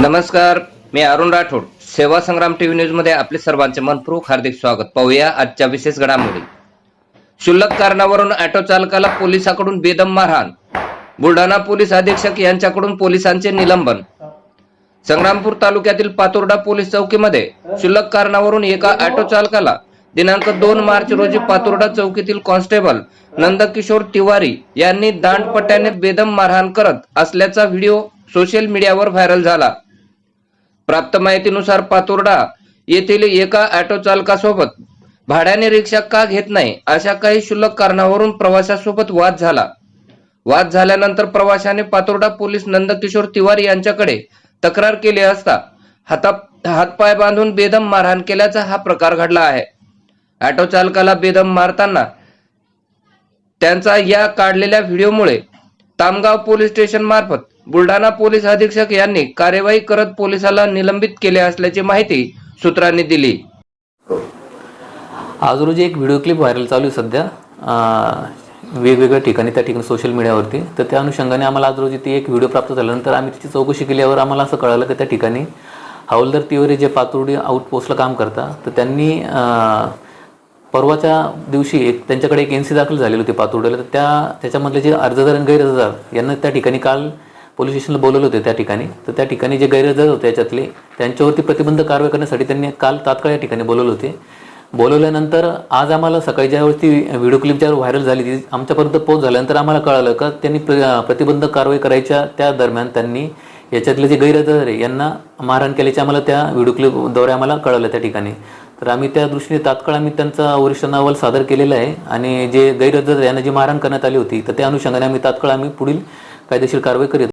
नमस्कार मी अरुण राठोड. सेवा संग्राम टीव्ही न्यूजमध्ये आपले सर्वांचे मनपूर्वक हार्दिक स्वागत. पाहूया आजच्या विशेष घडामोडी. क्षुल्लक कारणावरून ऑटो चालकाला पोलिसाकडून बेदम मारहाण. बुलढाणा पोलीस अधीक्षक यांच्याकडून पोलिसांचे निलंबन. संग्रामपूर तालुक्यातील पातुर्डा पोलीस चौकीमध्ये क्षुल्लक कारणावरून एका ऑटो चालकाला दिनांक दोन मार्च रोजी पातुर्डा चौकीतील कॉन्स्टेबल नंदकिशोर तिवारी यांनी दांडपट्ट्याने बेदम मारहाण करत असल्याचा व्हिडिओ सोशल मीडियावर व्हायरल झाला. प्राप्त माहितीनुसार पातुर्डा येथील एका ऑटो चालकासोबत भाड्याने रिक्षा का घेत नाही अशा काही शुल्लक कारणावरून प्रवाशासोबत वाद झाला. वाद झाल्यानंतर प्रवाशाने पातुर्डा पोलीस नंदकिशोर तिवारी यांच्याकडे तक्रार केली असता हाता हातपाय बांधून बेदम मारहाण केल्याचा हा प्रकार घडला आहे. ऑटो चालकाला बेदम मारताना त्यांचा या काढलेल्या व्हिडिओमुळे तामगाव पोलीस स्टेशन मार्फत बुलढाणा पोलीस अधीक्षक यांनी कार्यवाही करत पोलिसाला निलंबित केले असल्याची माहिती सूत्रांनी दिली. आज रोजी एक व्हिडिओ क्लिप व्हायरल चालू आहे सध्या. वेगवेगळ्या ठिकाणी त्या ठिकाणी सोशल मीडियावरती तर त्या अनुषंगाने आम्हाला आज रोजी ती एक व्हिडिओ प्राप्त झाल्यानंतर आम्ही तिची चौकशी केल्यावर आम्हाला असं कळालं की त्या ठिकाणी हवालदार तिवरे जे पातुर्डी आउटपोस्टला काम करतात तर त्यांनी परवाच्या दिवशी एक त्यांच्याकडे एक एन सी दाखल झालेली होती पातुर्डीला तर त्या त्याच्यामधले जे अर्जदार आणि गैरअर्जदार यांना त्या ठिकाणी काल पोलीस स्टेशनला बोलवले होते त्या ठिकाणी. तर त्या ठिकाणी जे गैरहजर होते याच्यातले त्यांच्यावरती प्रतिबंध कारवाई करण्यासाठी त्यांनी काल तात्काळ या ठिकाणी बोलवले होते. बोलवल्यानंतर आज आम्हाला सकाळी ज्यावेळेस ती व्हिडिओ क्लिप ज्यावर व्हायरल झाली ती आमच्यापर्यंत पोहोच झाल्यानंतर आम्हाला कळालं का त्यांनी प्र- कारवाई करायच्या त्या दरम्यान त्यांनी याच्यातले जे गैरहजर आहे यांना मारहाण केल्याचे आम्हाला त्या व्हिडिओ क्लिपद्वारे आम्हाला कळालं त्या ठिकाणी. तर आम्ही त्या दृष्टीने तात्काळ आम्ही त्यांचा वरिष्ठांना अहवाल सादर केलेला आहे. आणि जे गैरहजर यांना जी मारहाण करण्यात आली होती तर त्या अनुषंगाने आम्ही तात्काळ आम्ही पुढील कायदेशीर कारवाई करीत